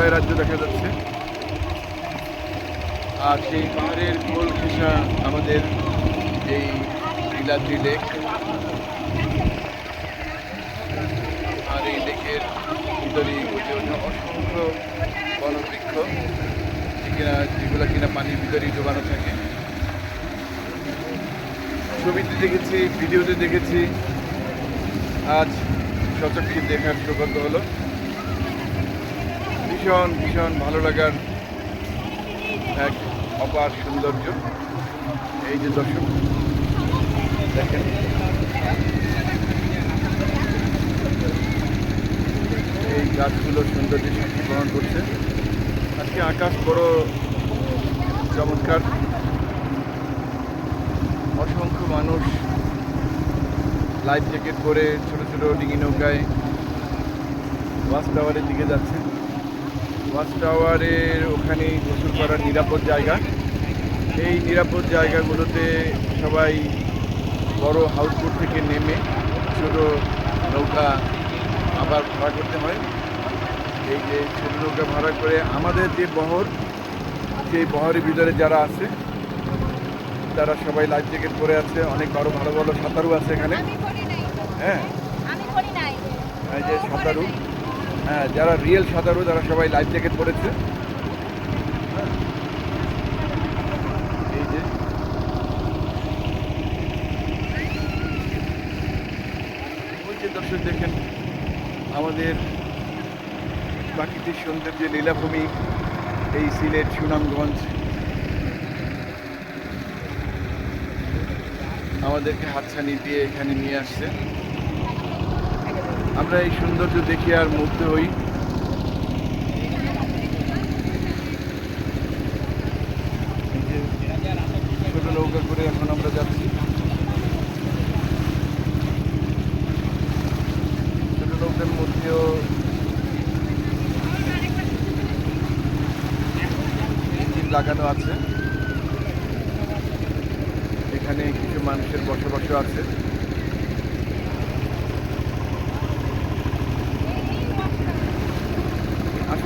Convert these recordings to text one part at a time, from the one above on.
মেঘালয় রাজ্য দেখা যাচ্ছে। আর সেই পাহাড়ের কোল ঘেঁষা আমাদের এই নীলাদ্রি লেক। আর এই লেকের ভিতরে গড়ে ওঠা অসংখ্য বনবৃক্ষ। কিনা যেগুলো কিনা পানির ভিতরেই ডোবানো থাকে। ছবিতে দেখেছি, ভিডিওতে দেখেছি। আজ সচক্ষে দেখার সৌভাগ্য হলো। ভীষণ ভীষণ ভালো লাগার এক অপার সৌন্দর্য। এই যে দর্শক, দেখেন। এই গাছগুলো সৌন্দর্যের সাক্ষী গ্রহণ করছে। আজকে আকাশ বড় চমৎকার। অসংখ্য মানুষ লাইফ জ্যাকেট পরে ছোট ছোট ডিঙি নৌকায় বাস টাওয়ারের দিকে যাচ্ছে। ওয়াচ টাওয়ারের ওখানে গোসল করার নিরাপদ জায়গা। এই নিরাপদ জায়গাগুলোতে সবাই বড় হাউসবোট থেকে নেমে ছোট নৌকা আবার ভাড়া করতে হয়। এই যে ছোট নৌকা ভাড়া করে আমাদের যে বহর সেই বহরের ভিতরে যারা আছে তারা সবাই লাইফ জ্যাকেট পরে আছে অনেক বড় ভালো ভালো সাঁতারু আছে এখানে। হ্যাঁ। এই যে সাঁতারু। হ্যাঁ যারা রিয়েল সাঁতারু, তারা সবাই লাইফ জ্যাকেট পরেছে। দর্শক, দেখেন, আমাদের প্রাকৃতিক সৌন্দর্য লীলাভূমি, এই সিলেট, সুনামগঞ্জ, আমাদেরকে হাতছানি দিয়ে এখানে নিয়ে আসছে। আমরা এই সৌন্দর্য দেখে আর মুগ্ধ হই। ছোট নৌকা করে এখন আমরা যাচ্ছি। ছোট নৌকার মধ্যেও ইঞ্জিন লাগানো আছে। এখানে কিছু মানুষের বসবাসও আছে।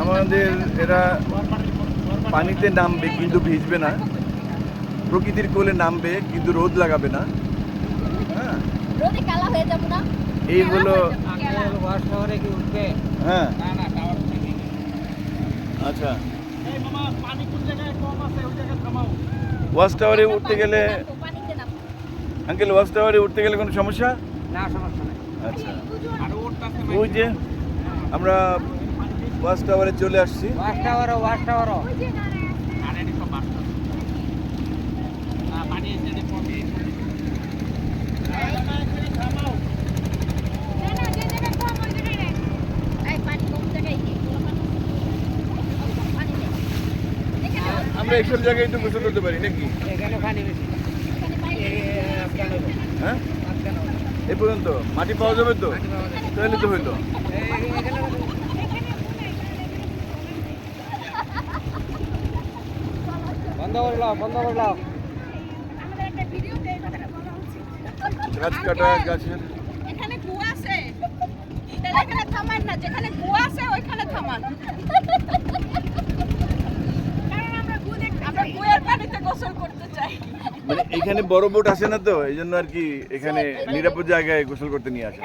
আমাদের এরা পানিতে নামবে কিন্তু ভিজবে না। প্রকৃতির কোলে নামবে কিন্তু রোদ লাগাবে না। হ্যাঁ। এই হলো। ওয়াশ হ্যাঁ। আচ্ছা। ওয়াচ টাওয়ারে উঠতে গেলে আঙ্কেল ওয়াচ টাওয়ারে উঠতে গেলে কোনো সমস্যা? না সমস্যা নাই। আচ্ছা। ওই যে আমরা ওয়াচ টাওয়ারে চলে আসছি। আমরা এইসব জায়গায় তো গোসল করতে পারি নাকি? এখানে পানি বেশি। এখানে পানি নেই। আফগানো হ্যাঁ? এই পর্যন্ত। মাটি পাওয়া যাবে তো? তাহলে তো হইল। এখানে বন্ধ বন্ধ। গাছ কাটা গাছের এখানে কুয়া আছে। তাহলে এখানে থামান না যেখানে কুয়া আছে ওইখানে থামান কারণ আমরা কু দেখতে আমরা কুয়ার পানিতে গোসল করতে চাই মানে এখানে বড় বোট আসে না তো? এই জন্য আর কি এখানে নিরাপদ জায়গায় গোসল করতে নিয়ে আসা